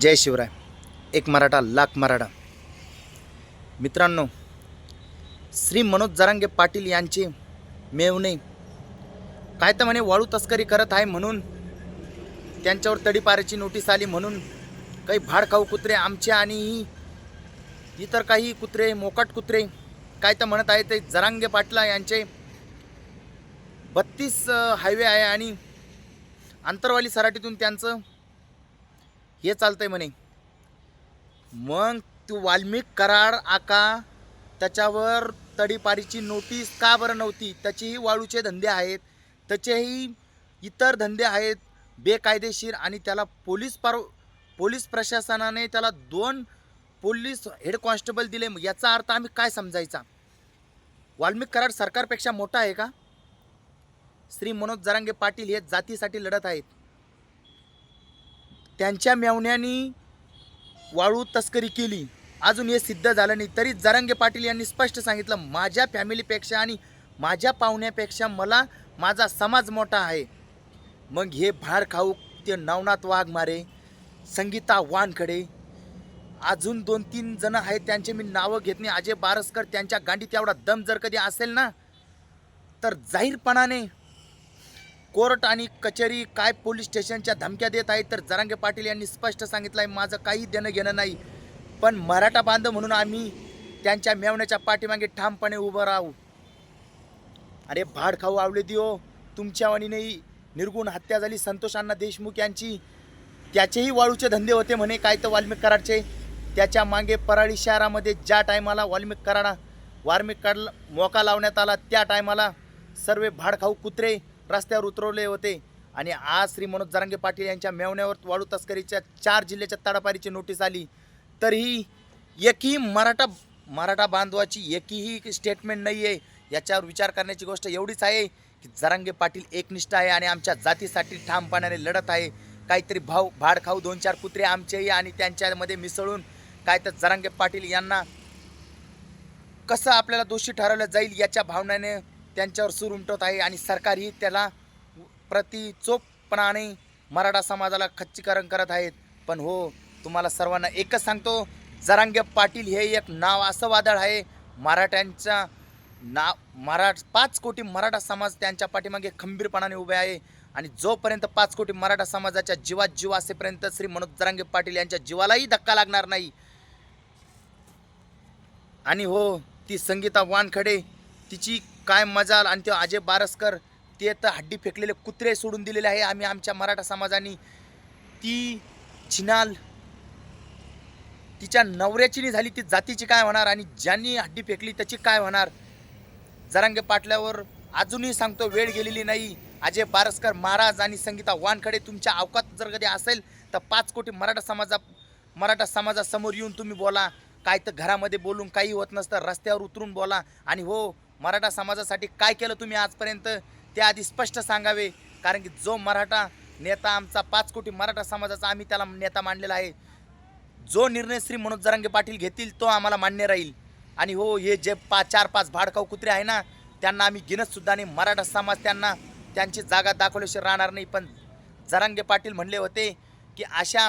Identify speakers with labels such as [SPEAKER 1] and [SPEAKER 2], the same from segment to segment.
[SPEAKER 1] जय शिवराय. एक मराठा लाख मराठा. मित्रांनो श्री मनोज जरांगे पाटील यांचे मेवणे. काय तर म्हणे वाळू तस्करी करत आहे म्हणून. त्यांच्यावर तडीपाराची नोटीस आली म्हणून. काही भाडखाऊ कुत्रे आमचे आणि इतर काही कुत्रे मोकाट कुत्रे. काय तर म्हणत आहे ते जरांगे पाटला यांचे. बत्तीस हायवे आहे आणि आंतरवाली सराटीतून त्यांचं हे चालतं आहे म्हणे. मग तू वाल्मिक करार आका त्याच्यावर तडीपारीची नोटीस का बरं नव्हती? त्याचेही वाळूचे धंदे आहेत त्याचेही इतर धंदे आहेत बेकायदेशीर आणि त्याला पोलीस पर पोलीस प्रशासनाने त्याला दोन पोलीस हेड कॉन्स्टेबल दिले. याचा अर्थ आम्ही काय समजायचा? वाल्मिक करार सरकारपेक्षा मोठा आहे का? श्री मनोज जरांगे पाटील हे जातीसाठी लढत आहेत. त्यांच्या मेवण्यानी वाळू तस्करी केली. अजून हे सिद्ध झालं नाही. तरी जरंगे पाटील यांनी स्पष्ट सांगितलं माझ्या फॅमिलीपेक्षा आणि माझ्या पाहुण्यापेक्षा मला माझा समाज मोठा आहे. मग हे भाड खाऊ ते नवनाथ वाघमारे संगीता वानखडे. अजून दोन तीन जण आहेत त्यांचे मी नावं घेत नाही. अजय बारसकर त्यांच्या गांडीत एवढा दम जर कधी असेल ना तर जाहीरपणाने कोर्ट आणि कचेरी काय पोलीस स्टेशनच्या धमक्या देत आहेत तर जरांगे पाटील यांनी स्पष्ट सांगितलं आहे माझं काही देणं घेणं नाही. पण मराठा बांधव म्हणून आम्ही त्यांच्या मेवण्याच्या पाठीमागे ठामपणे उभं राहू. अरे भाड खाऊ आवले दिओ तुमच्या वाणीनेही निर्गुण हत्या झाली संतोष अण्णा देशमुख यांची. त्याचेही वाळूचे धंदे होते म्हणे काय तर वाल्मिक कराडचे. त्याच्यामागे पराळी शहरामध्ये ज्या टायमाला वाल्मिक कराडा वाल्मिक काढला मोका लावण्यात आला त्या टायमाला सर्व भाडखाऊ कुत्रे रस्त्यावर उतरवले होते. आणि आज श्री मनोज जरांगे पाटील यांच्या मेवण्यावर वाळू तस्करीच्या चार जिल्ह्याच्या तडापारीची नोटीस आली. तरीही एकही मराठा मराठा बांधवाची एकही स्टेटमेंट नाही आहे याच्यावर विचार करण्याची गोष्ट एवढीच आहे की जरांगे पाटील एकनिष्ठ आहे आणि आमच्या जातीसाठी ठामपणाने लढत आहे. काहीतरी भाव भाड खाऊ दोन चार कुत्रे आमचेही आणि त्यांच्यामध्ये मिसळून काय तर जरांगे पाटील यांना कसं आपल्याला दोषी ठरवलं जाईल याच्या भावनेने त्यांच्यावर सूर उमटवत आहे आणि सरकारही त्याला प्रति चोखपणाने मराठा समाजाला खच्चीकरण करत आहेत. पण हो तुम्हाला सर्वांना एकच सांगतो जरांगे पाटील हे एक नाव असं वादळ आहे मराठ्यांच्या नाव मराठ पाच कोटी मराठा समाज त्यांच्या पाठीमागे खंबीरपणाने उभे आहे आणि जोपर्यंत पाच कोटी मराठा समाजाच्या जीवात जीव असेपर्यंत श्री मनोज जरांगे पाटील यांच्या जीवालाही धक्का लागणार नाही. आणि हो ती संगीता वानखडे तिची काय मजाल आणि ते अजय बारसकर ते तर हड्डी फेकलेले कुत्रे सोडून दिलेले आहे. आम्ही आमच्या मराठा समाजाने ती चिनाल तिच्या नवऱ्याची नाही झाली ती जातीची काय होणार आणि ज्यांनी हड्डी फेकली त्याची काय होणार? जरांगे पाटल्यावर अजूनही सांगतो वेळ गेलेली नाही. अजय बारसकर महाराज आणि संगीता वानखडे तुमच्या अवकात जर कधी असेल तर पाच कोटी मराठा समाजा मराठा समाजासमोर येऊन तुम्ही बोला. काय तर घरामध्ये बोलून काही होत नसतं रस्त्यावर उतरून बोला. आणि हो मराठा समाजासाठी काय केलं तुम्ही आजपर्यंत? ते आधी स्पष्ट सांगावे. कारण की जो मराठा नेता आमचा पाच कोटी मराठा समाजाचा आम्ही त्याला नेता मानलेला आहे. जो निर्णय श्री मनोज जरांगे पाटील घेतील तो आम्हाला मान्य राहील. आणि हो हे जे पा चार पाच भाडकाऊ कुत्रे आहे ना त्यांना आम्ही गिनतसुद्धा नाही. मराठा समाज त्यांना त्यांची जागा दाखवल्याशिवाय राहणार नाही. पण जरांगे पाटील म्हणले होते की अशा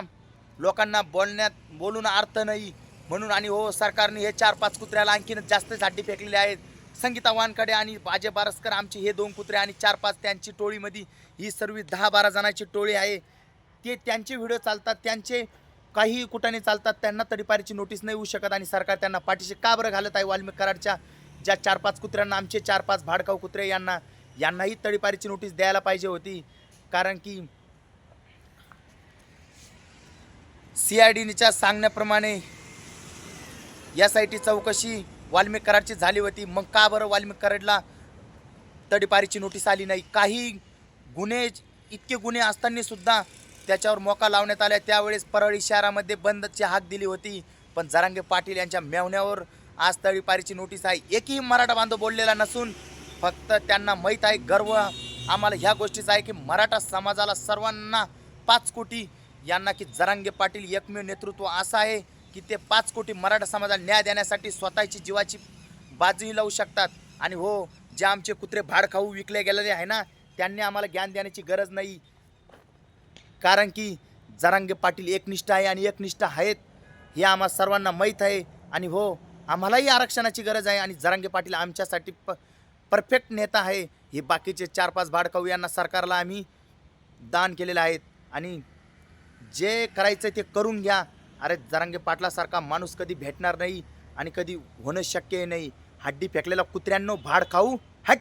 [SPEAKER 1] लोकांना बोलण्यात बोलून अर्थ नाही. म्हणून आणि हो सरकारने हे चार पाच कुत्र्याला आणखीनच जास्त झाडी फेकलेले आहेत. संगीता वानकडे आणि अजय बारसकर आमचे हे दोन कुत्रे आणि चार पाच त्यांची टोळीमध्ये ही सर्व दहा बारा जणांची टोळी आहे. ते त्यांचे व्हिडिओ चालतात त्यांचे काही कुठाने चालतात त्यांना तडीपारीची नोटीस नाही होऊ शकत आणि सरकार त्यांना पाठीशी का बरं घालत आहे वाल्मिक कराडच्या? ज्या चार पाच कुत्र्यांना आमचे चार पाच भाडकाऊ कुत्रे यांना यांनाही तडीपारीची नोटीस द्यायला पाहिजे होती. कारण की सी आय डीच्या सांगण्याप्रमाणे यासाठी चौकशी वाल्मिक कराडची झाली होती. मग का बरं वाल्मिक कराडला तडीपारीची नोटीस आली नाही? काही गुन्हे इतके गुन्हे असताना सुद्धा त्याच्यावर मोका लावण्यात आल्या त्यावेळेस परळी शहरामध्ये बंदची हाक दिली होती. पण जरांगे पाटील यांच्या मेवण्यावर आज तडीपारीची नोटीस आहे. एकही मराठा बांधव बोललेला नसून फक्त त्यांना माहीत आहे गर्व आम्हाला ह्या गोष्टीचा आहे की मराठा समाजाला सर्वांना पाच कोटी यांना की जरांगे पाटील एकमेव नेतृत्व असं आहे. की ते पाच कोटी मराठा समाजाला न्याय देण्यासाठी स्वतःची जीवाची बाजूही लावू शकतात. आणि हो जे आमचे कुत्रे भाड खाऊ विकले गेलेले आहे ना त्यांनी आम्हाला ज्ञान देण्याची गरज नाही. कारण की जरांगे पाटील एकनिष्ठ आहे आणि एकनिष्ठ आहेत हे आम्हा सर्वांना माहीत आहे. आणि हो आम्हालाही आरक्षणाची गरज आहे आणि जरांगे पाटील आमच्यासाठी प परफेक्ट नेता आहे. हे बाकीचे चार पाच भाडकाऊ यांना सरकारला आम्ही दान केलेलं आहेत आणि जे करायचं ते करून घ्या. अरे जरांगे पाटलासारखा माणूस कधी भेटणार नाही आणि कधी होणं शक्य नाही. हड्डी फेकलेला कुत्र्यांनो भाड खाऊ. हट!